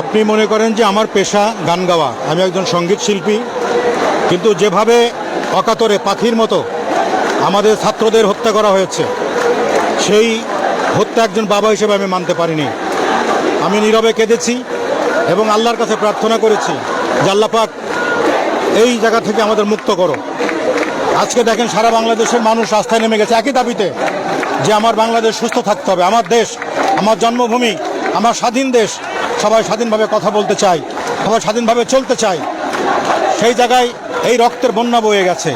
আপনি মনে করেন যে আমার পেশা গান গাওয়া। আমি একজন সংগীত শিল্পী। কিন্তু যেভাবে অকাতরে পাখির মতো আমাদের ছাত্রদের হত্যা করা হয়েছে, সেই হত্যা একজন বাবা হিসেবে আমি মানতে পারিনি। আমি নীরবে কেঁদেছি এবং আল্লাহর কাছে প্রার্থনা করেছি যে আল্লাহ পাক এই জায়গা থেকে আমাদের মুক্ত করো। আজকে দেখেন সারা বাংলাদেশের মানুষ রাস্তায় নেমে গেছে। একই দাবিতে যে আমার বাংলাদেশ সুস্থ থাকতে হবে। আমার দেশ, আমার জন্মভূমি আমার স্বাধীন দেশ, সবাই স্বাধীনভাবে কথা বলতে চায় সবাই স্বাধীনভাবে চলতে চায় সেই জায়গায় এই রক্তের বন্যা বয়ে গেছে।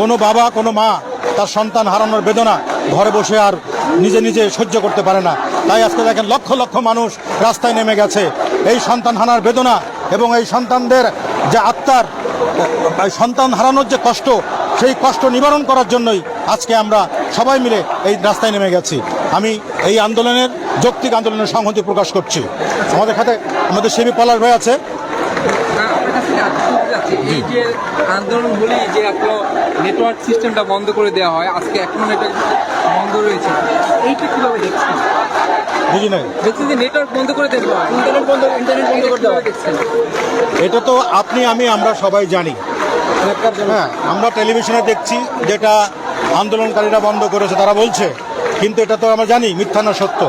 কোনো বাবা, কোনো মা তার সন্তান হারানোর বেদনা ঘরে বসে আর নিজে নিজে সহ্য করতে পারে না। তাই আজকে দেখেন লক্ষ লক্ষ মানুষ রাস্তায় নেমে গেছে। এই সন্তান হানার বেদনা এবং এই সন্তানদের যে আত্মার সন্তান হারানোর যে কষ্ট, সেই কষ্ট নিবারণ করার জন্যই আজকে আমরা সবাই মিলে এই রাস্তায় নেমে গেছি। আমি এই আন্দোলনের যৌক্তিক আন্দোলনের সংহতি প্রকাশ করছি। আমাদের খাতে আমাদের শিবি পলাশ ভাই আছে। এই যে যে আপনার নেটওয়ার্ক সিস্টেমটা বন্ধ করে দেওয়া হয় আজকে এখনও নেটওয়ার্ক বন্ধ রয়েছে। এইটা কীভাবে দেখছেন? বুঝি নাই। দেখছেন যে নেটওয়ার্ক বন্ধ করে দেওয়া হয়। ইন্টারনেট বন্ধ ইন্টারনেট বন্ধ করে দেওয়া দেখছেন? এটা তো আপনি আমি আমরা সবাই জানি। হ্যাঁ আমরা টেলিভিশনে দেখছি যেটা আন্দোলনকারীরা বন্ধ করেছে তারা বলছে। কিন্তু এটা তো আমরা জানি, মিথ্যা না সত্য।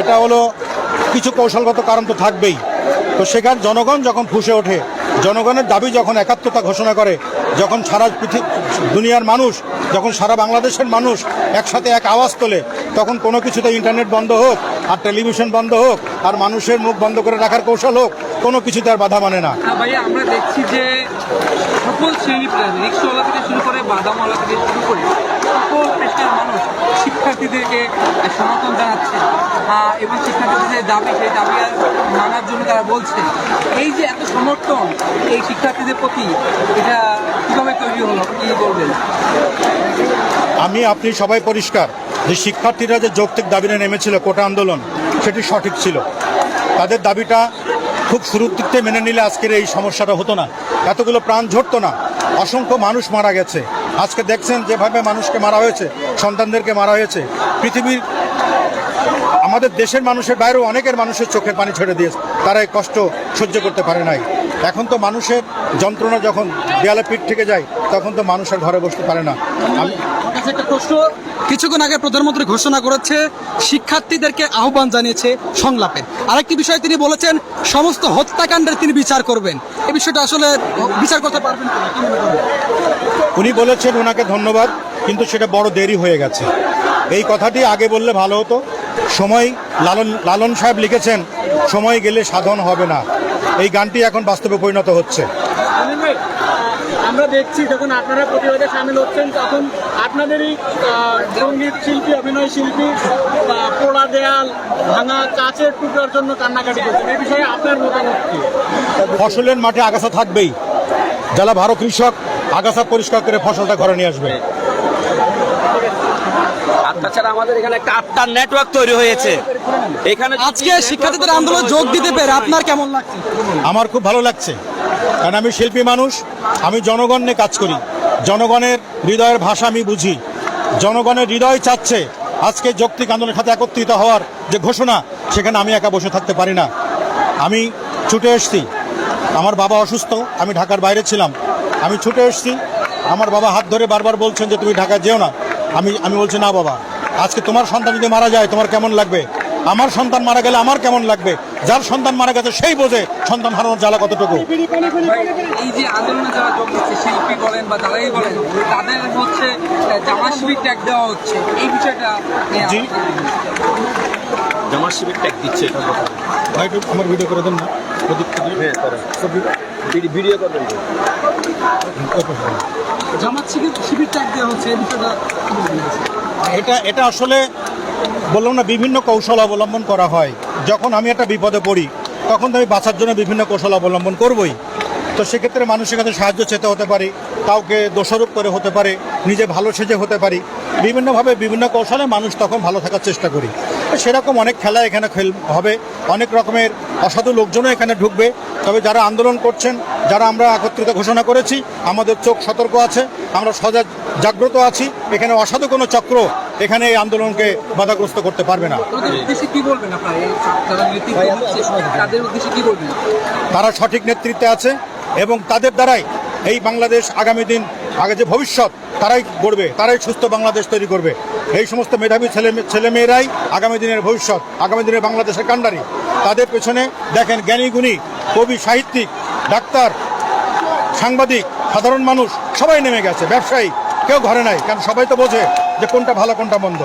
এটা হলো কিছু কৌশলগত কারণ তো থাকবেই। তো সেখান জনগণ যখন ফুসে ওঠে, জনগণের দাবি যখন একাত্মতা ঘোষণা করে, যখন সারা দুনিয়ার মানুষ, যখন সারা বাংলাদেশের মানুষ একসাথে এক আওয়াজ তোলে, তখন কোনো কিছুতে ইন্টারনেট বন্ধ হোক, আর টেলিভিশন বন্ধ হোক, আর মানুষের মুখ বন্ধ করে রাখার কৌশল হোক কোনো কিছুতে আর বাধা মানে না। হ্যাঁ ভাইয়া আমরা দেখছি যে সকল শ্রেণি রিক্সাওয়ালা থেকে শুরু করে বাদামওয়ালা থেকে শুরু করে সকল পেশার মানুষ শিক্ষার্থীদেরকে সমর্থন জানাচ্ছে। এবং শিক্ষার্থীদের যে দাবি সেই দাবি আর মানার জন্য তারা বলছে। এই যে এত সমর্থন এই শিক্ষার্থীদের প্রতি এটা কীভাবে তৈরি হলো? কি বলবেন? আমি আপনি সবাই পরিষ্কার যে শিক্ষার্থীরা যে যৌক্তিক দাবি নিয়ে নেমেছিল কোটা আন্দোলন সেটি সঠিক ছিল। তাদের দাবিটা খুব শুরুর দিক থেকে মেনে নিলে আজকের এই সমস্যাটা হতো না। এতগুলো প্রাণ ঝরতো না। অসংখ্য মানুষ মারা গেছে। আজকে দেখছেন যেভাবে মানুষকে মারা হয়েছে, সন্তানদেরকে মারা হয়েছে। পৃথিবীর আমাদের দেশের মানুষের বাইরেও অনেকের মানুষের চোখের পানি ছেড়ে দিয়েছে তারা এই কষ্ট সহ্য করতে পারে নাই। এখন তো মানুষের যন্ত্রণা যখন দেয়ালে পিঠ থেকে যায় তখন তো মানুষ আর ঘরে বসতে পারে না। আমি কিছুক্ষণ আগে প্রধানমন্ত্রী ঘোষণা করেছে শিক্ষার্থীদেরকে আহ্বান জানিয়েছে সংলাপে। আরেকটি বিষয় তিনি বলেছেন সমস্ত হত্যাকাণ্ডের তিনি বিচার করবেন। এই বিষয়টা আসলে বিচার করতে পারবেন? উনি বলেছেন ওনাকে ধন্যবাদ কিন্তু সেটা বড় দেরি হয়ে গেছে। এই কথাটি আগে বললে ভালো হতো। সময় লালন লালন সাহেব লিখেছেন সময় গেলে সাধন হবে না। এই গানটি এখন বাস্তবে পরিণত হচ্ছে। আমরা দেখছি যখন আপনারা প্রতিবাদে সামিল হচ্ছেন তখন আপনাদেরই সংগীত শিল্পী অভিনয় শিল্পী পোড়া দেয়াল ভাঙা কাচের টুকরার জন্য কান্নাকাটি করছেন। এই বিষয়ে আপনার মতামত কি? ফসলের মাঠে আগাছা থাকবেই। যারা ভারত কৃষক আগাছা পরিষ্কার করে ফসলটা ঘরে নিয়ে আসবে। তাছাড়া আমাদের এখানে একটা আত্মার নেটওয়ার্ক তৈরি হয়েছে। এখানে আজকে শিক্ষার্থীদের আন্দোলনে যোগ দিতে পেরে আপনার কেমন লাগছে? আমার খুব ভালো লাগছে। কারণ আমি শিল্পী মানুষ আমি জনগণ নিয়ে কাজ করি। জনগণের হৃদয়ের ভাষা আমি বুঝি। জনগণের হৃদয় চাচ্ছে আজকে যৌক্তিক আন্দোলনের সাথে একত্রিত হওয়ার যে ঘোষণা সেখানে আমি একা বসে থাকতে পারি না। আমি ছুটে এসছি। আমার বাবা অসুস্থ আমি ঢাকার বাইরে ছিলাম। আমি ছুটে এসছি। আমার বাবা হাত ধরে বারবার বলছেন যে তুমি ঢাকায় যেও না। আমি আমি বলছি না বাবা। আজকে তোমার সন্তান যদি মারা যায় তোমার কেমন লাগবে? আমার সন্তান মারা গেলে আমার কেমন লাগবে? যার সন্তান মারা গেছে সেই বোঝে সন্তান হারানোর জ্বালা কতটুকু। এই যে আন্দোলনে যারা যোগ দিচ্ছে শিল্পী বলেন বা যারাই বলেন তাদের হচ্ছে জামা শিবির ট্যাগ দেওয়া হচ্ছে। এই বিষয়টা নিয়ে জি। আপনার কি মতামত? জামার শিবির ট্যাগ দিচ্ছে। এটা কথা। ভাই একটু আমার ভিডিও করে দেন না। প্রদীপ ভিডিও করবেন? এটা এটা আসলে বললাম না, বিভিন্ন কৌশল অবলম্বন করা হয়। যখন আমি একটা বিপদে পড়ি, তখন তো আমি বাঁচার জন্য বিভিন্ন কৌশল অবলম্বন করবই। তো সেক্ষেত্রে মানুষের কাছে সাহায্য চেতে হতে পারে, কাউকে দোষারোপ করে হতে পারে, নিজে ভালো সেজে হতে পারি। বিভিন্নভাবে বিভিন্ন কৌশলে মানুষ তখন ভালো থাকার চেষ্টা করি। সেরকম অনেক খেলা এখানে খেল হবে। অনেক রকমের অসাধু লোকজনও এখানে ঢুকবে। তবে যারা আন্দোলন করছেন যারা আমরা একত্রিত ঘোষণা করেছি আমাদের চোখ সতর্ক আছে আমরা সজাগ জাগ্রত আছি। এখানে অসাধু কোনো চক্র এখানে এই আন্দোলনকে বাধাগ্রস্ত করতে পারবে না। তাদের উদ্দেশ্যে কি বলবেন আপনারা? এই যারা নেতৃত্ব দিচ্ছে তাদের উদ্দেশ্যে কি বলবেন? তারা সঠিক নেতৃত্বে আছে এবং তাদের দ্বারাই এই বাংলাদেশ আগামী দিন আগে যে ভবিষ্যৎ, তারাই গড়বে, তারাই সুস্থ বাংলাদেশ তৈরি করবে। এই সমস্ত মেধাবী ছেলে, ছেলেমেয়েরাই আগামী দিনের ভবিষ্যৎ, আগামী দিনের বাংলাদেশের কান্ডারি। তাদের পেছনে দেখেন জ্ঞানী গুণী, কবি, সাহিত্যিক, ডাক্তার, সাংবাদিক, সাধারণ মানুষ, সবাই নেমে গেছে, ব্যবসায়ী, কেউ ঘরে নাই, কারণ সবাই তো বোঝে যে কোনটা ভালো, কোনটা মন্দ।